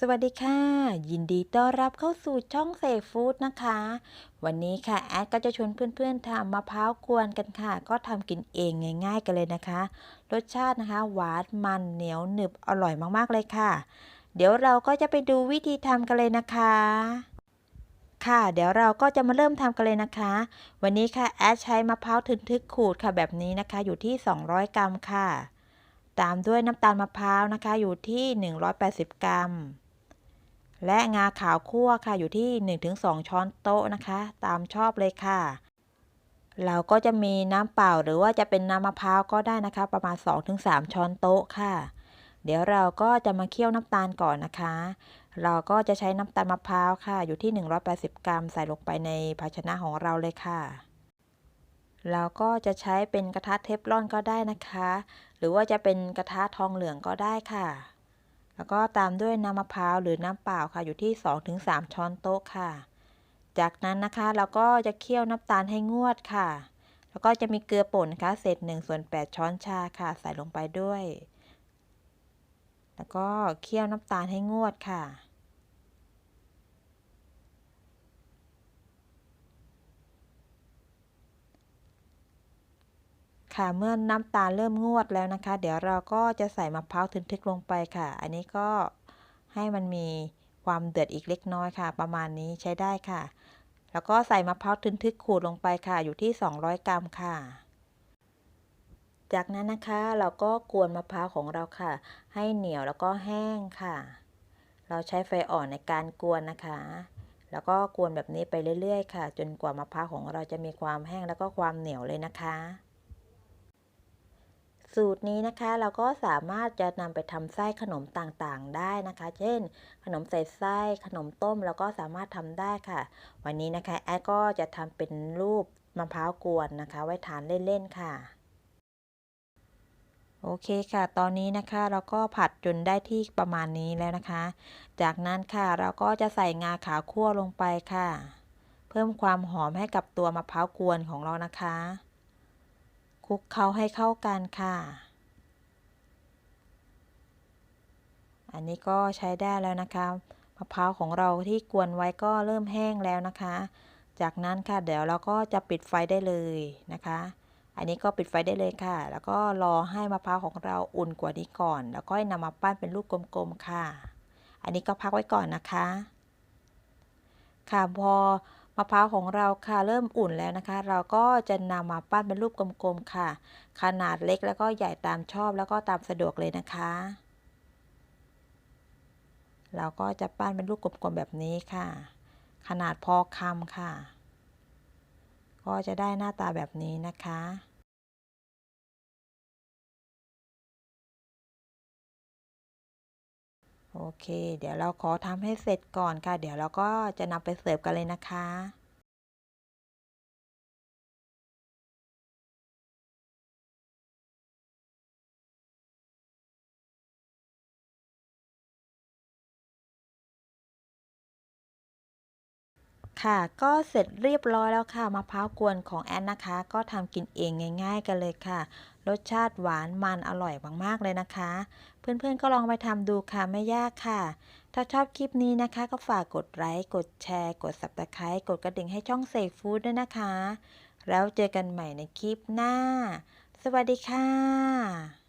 สวัสดีค่ะ ยินดีต้อนรับเข้าสู่ช่องเซฟู้ดนะคะ วันนี้ค่ะ แอดก็จะชวนเพื่อนๆทำมะพร้าวกวนกันค่ะ ก็ทำกินเองง่าย ๆ กันเลยนะคะ รสชาตินะคะ หวานมันเหนียวหนึบอร่อยมากๆเลยค่ะ เดี๋ยวเราก็จะไปดูวิธีทำกันเลยนะคะ ค่ะ เดี๋ยวเราก็จะมาเริ่มทำกันเลยนะคะ วันนี้ค่ะแอดใช้มะพร้าวทึนทึกขูดค่ะแบบนี้นะคะ อยู่ที่ 200 กรัมค่ะ ตามด้วยน้ำตาลมะพร้าวนะคะ อยู่ที่ 180 กรัม และงาขาวคั่วค่ะอยู่ที่ 1-2 ช้อนโต๊ะนะคะ ตามชอบเลยค่ะ เราก็จะมีน้ำเปล่าหรือว่าจะเป็นน้ำมะพร้าวก็ได้นะคะ ประมาณ 2-3 ช้อนโต๊ะค่ะ เดี๋ยวเราก็จะมาเคี่ยวน้ำตาลก่อนนะคะ เราก็จะใช้น้ำตาลมะพร้าวค่ะ อยู่ที่ 180 กรัม ใส่ลงไปในภาชนะของเราเลยค่ะเราก็จะใช้เป็นกระทะเทฟลอนก็ได้นะคะ หรือว่าจะเป็นกระทะทองเหลืองก็ได้ค่ะ แล้วก็ตามด้วยน้ำมะพร้าวหรือน้ำเปล่าค่ะอยู่ที่ 2-3 ช้อนโต๊ะค่ะ จากนั้นนะคะเราก็จะเคี่ยวน้ำตาลให้งวดค่ะ แล้วก็จะมีเกลือป่นนะคะเศษ1ส่วน8ช้อนชาค่ะ ใส่ลงไปด้วย แล้วก็เคี่ยวน้ำตาลให้งวดค่ะ ค่ะเมื่อน้ำตาลเริ่มงวดแล้วนะคะ เดี๋ยวเราก็จะใส่มะพร้าวทึนทึกลงไปค่ะ อันนี้ก็ให้มันมีความเดือดอีกเล็กน้อยค่ะ ประมาณนี้ใช้ได้ค่ะ แล้วก็ใส่มะพร้าวทึนทึกขูดลงไปค่ะ อยู่ที่ 200 กรัมค่ะ จากนั้นนะคะเราก็กวนมะพร้าวของเราค่ะ ให้เหนียวแล้วก็แห้งค่ะ เราใช้ไฟอ่อนในการกวนนะคะ แล้วก็กวนแบบนี้ไปเรื่อยๆ ค่ะ จนกว่ามะพร้าวของเราจะมีความแห้งแล้วก็ความเหนียวเลยนะคะ สูตรนี้นะคะเราก็สามารถจะนำไปทำไส้ขนมต่างๆ ได้นะคะ เช่น ขนมใส่ไส้ขนมต้ม เราก็สามารถทำได้ค่ะ วันนี้นะคะแอดก็จะทำเป็นรูปมะพร้าวกวนนะคะ ไว้ทานเล่นๆค่ะ โอเคค่ะ ตอนนี้นะคะเราก็ผัดจนได้ที่ประมาณนี้แล้วนะคะ จากนั้นค่ะเราก็จะใส่งาขาวคั่วลงไปค่ะ เพิ่มความหอมให้กับตัวมะพร้าวกวนของเรานะคะ คลุกเคล้าให้เข้ากันค่ะ อันนี้ก็ใช้ได้แล้วนะคะมะพร้าวของเราที่กวนไว้ก็เริ่มแห้งแล้วนะคะ จากนั้นค่ะเดี๋ยวเราก็จะปิดไฟได้เลยนะคะ อันนี้ก็ปิดไฟได้เลยค่ะ แล้วก็รอให้มะพร้าวของเราอุ่นกว่านี้ก่อน แล้วก็นำมาปั้นเป็นลูกกลมๆค่ะ อันนี้ก็พักไว้ก่อนนะคะ ค่ะพอ มะพร้าวของเราค่ะเริ่มอุ่นแล้วนะคะ เราก็จะนำมาปั้นเป็นรูปกลมๆค่ะ ขนาดเล็กแล้วก็ใหญ่ตามชอบแล้วก็ตามสะดวกเลยนะคะ เราก็จะปั้นเป็นรูปกลมๆแบบนี้ค่ะ ขนาดพอคำค่ะ ก็จะได้หน้าตาแบบนี้นะคะ โอเค เดี๋ยวเราขอทำให้เสร็จก่อนค่ะ เดี๋ยวเราก็จะนำไปเสิร์ฟกันเลยนะคะ ค่ะ ก็เสร็จเรียบร้อยแล้วค่ะมะพร้าวกวนของแอนนะคะ ก็ทำกินเองง่าย ๆ กันเลยค่ะ รสชาติหวานมันอร่อยมากๆเลยนะคะ เพื่อนๆก็ลองไปทำดูค่ะไม่ยากค่ะ ถ้าชอบคลิปนี้นะคะ ก็ฝากกดไลค์กดแชร์ กด subscribe กดกระดิ่งให้ช่องเสกฟู้ดด้วยนะคะ แล้วเจอกันใหม่ในคลิปหน้า สวัสดีค่ะ